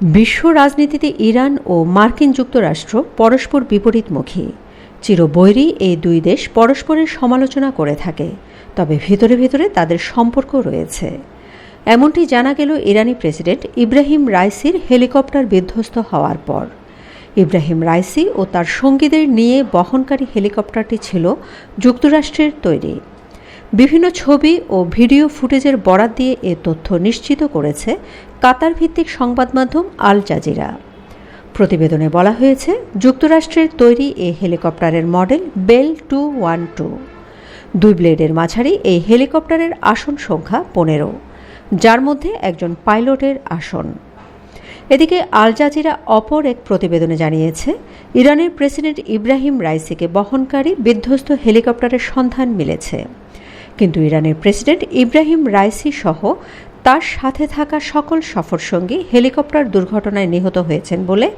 বিশ্ব রাজনীতিতে ইরান ও মার্কিন যুক্তরাষ্ট্র পরস্পর বিপরীতমুখী। চিরবৈরী এই দুই দেশ পরস্পরের সমালোচনা করে থাকে, তবে ভিতরে ভিতরে তাদের সম্পর্ক রয়েছে। এমনটি জানা গেল ইরানি প্রেসিডেন্ট ইব্রাহিম রাইসির হেলিকপ্টার বিধ্বস্ত হওয়ার পর। ইব্রাহিম রাইসি ও তার সঙ্গীদের নিয়ে বহনকারী হেলিকপ্টারটি ছিল যুক্তরাষ্ট্রের তৈরি। বিভিন্ন ছবি ও ভিডিও ফুটেজের বরাত দিয়ে এ তথ্য নিশ্চিত করেছে কাতার ভিত্তিক সংবাদ মাধ্যম আল জাজিরা। প্রতিবেদনে বলা হয়েছে, যুক্তরাষ্ট্রের তৈরি এ হেলিকপ্টারের model Bell two one two. দুই ব্লেডের মাঝারি এই হেলিকপ্টারের আসন সংখ্যা পনেরো, যার মধ্যে একজন পাইলটের আসন। এদিকে আল জাজিরা অপর এক প্রতিবেদনে জানিয়েছে, ইরানের প্রেসিডেন্ট ইব্রাহিম রাইসিকে বহনকারী বিধ্বস্ত হেলিকপ্টারের সন্ধান মিলেছে। কিন্তু ইরানের প্রেসিডেন্ট ইব্রাহিম রাইসি সহ তার সাথে থাকা সকল সফরসঙ্গী হেলিকপ্টার দুর্ঘটনায় নিহত হয়েছেন বলে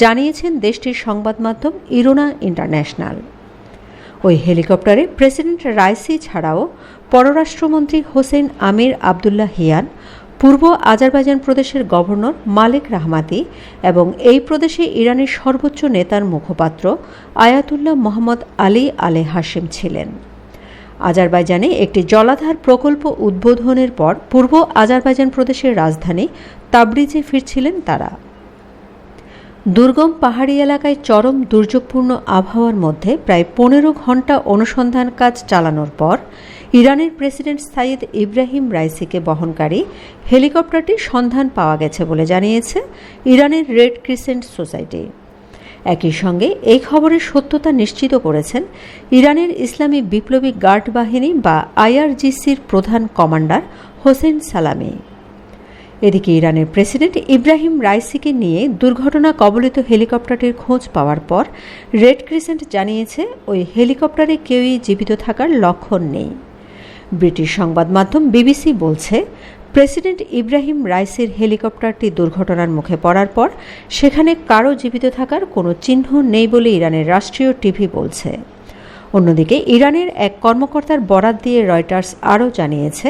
জানিয়েছেন দেশটির সংবাদ মাধ্যম ইরোনা ইন্টারন্যাশনাল। ওই হেলিকপ্টারে প্রেসিডেন্ট রাইসি ছাড়াও পররাষ্ট্রমন্ত্রী হোসেন আমির আবদুল্লাহ হিয়ান, পূর্ব আজারবাইজান প্রদেশের গভর্নর মালিক রাহমাতি এবং এই প্রদেশে ইরানের সর্বোচ্চ নেতার মুখপাত্র আয়াতুল্লাহ মোহাম্মদ আলী আলে হাসিম ছিলেন। আজারবাইজানে একটি জলাধার প্রকল্প উদ্বোধনের পর পূর্ব আজারবাইজান প্রদেশের রাজধানী তাবরিজে ফিরছিলেন তারা। দুর্গম পাহাড়ি এলাকায় চরম দুর্যোগপূর্ণ আবহাওয়ার মধ্যে প্রায় পনেরো ঘণ্টা অনুসন্ধান কাজ চালানোর পর ইরানের প্রেসিডেন্ট সাইদ ইব্রাহিম রাইসিকে বহনকারী হেলিকপ্টারটির সন্ধান পাওয়া গেছে বলে জানিয়েছে ইরানের রেড ক্রিসেন্ট সোসাইটি। একই সঙ্গে এই খবরের সত্যতা নিশ্চিত করেছেন ইরানের ইসলামী বিপ্লবী গার্ড বাহিনী বা আইআরজিসির প্রধান কমান্ডার হোসেন সালামি। এদিকে ইরানের প্রেসিডেন্ট ইব্রাহিম রাইসিকে নিয়ে দুর্ঘটনা কবলিত হেলিকপ্টারটির খোঁজ পাওয়ার পর রেড ক্রিসেন্ট জানিয়েছে ওই হেলিকপ্টারে কেউই জীবিত থাকার লক্ষণ নেই। ব্রিটিশ সংবাদ মাধ্যম বিবিসি বলছে প্রেসিডেন্ট ইব্রাহিম রাইসের হেলিকপ্টারটি দুর্ঘটনার মুখে পড়ার পর সেখানে কারও জীবিত থাকার কোনো চিহ্ন নেই বলে ইরানের রাষ্ট্রীয় টিভি বলছে। অন্যদিকে ইরানের এক কর্মকর্তার বরাত দিয়ে রয়টার্স আরও জানিয়েছে,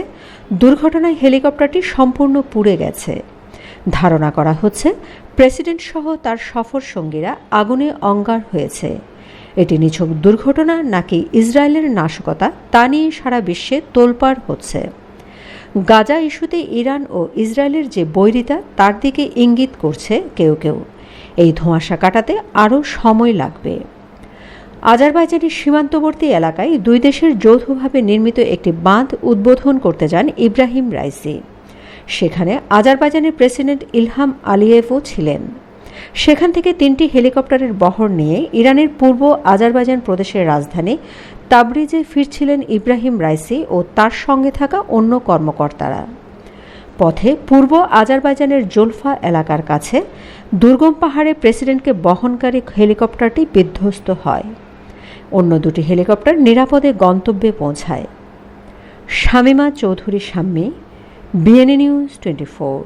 দুর্ঘটনায় হেলিকপ্টারটি সম্পূর্ণ পুড়ে গেছে। ধারণা করা হচ্ছে, প্রেসিডেন্ট সহ তার সফর সঙ্গীরা আগুনে অঙ্গার হয়েছে। এটি নিছক দুর্ঘটনা নাকি ইসরায়েলের নাশকতা তা নিয়ে সারা বিশ্বে তোলপাড় হচ্ছে। গাজা ইস্যুতে ইরান ও ইসরায়েলের যে বৈরিতা, তার দিকে ইঙ্গিত করছে কেউ কেউ। এই ধোঁয়াশা কাটাতে আরও সময় লাগবে। আজারবাইজানের সীমান্তবর্তী এলাকায় দুই দেশের যৌথভাবে নির্মিত একটি বাঁধ উদ্বোধন করতে যান ইব্রাহিম রাইসি। সেখানে আজারবাইজানের প্রেসিডেন্ট ইলহাম আলিয়েভও ছিলেন। সেখান থেকে তিনটি হেলিকপ্টারের বহর নিয়ে ইরানের পূর্ব আজারবাইজান প্রদেশের রাজধানী তাবরিজে ফিরছিলেন ইব্রাহিম রাইসি ও তার সঙ্গে থাকা অন্য কর্মকর্তারা। পথে পূর্ব আজারবাইজানের জোলফা এলাকার কাছে দুর্গম পাহাড়ে প্রেসিডেন্টকে বহনকারী হেলিকপ্টারটি বিধ্বস্ত হয়। অন্য দুটি হেলিকপ্টার নিরাপদে গন্তব্যে পৌঁছায়। Shamima Chowdhury Shammi BNA news twenty four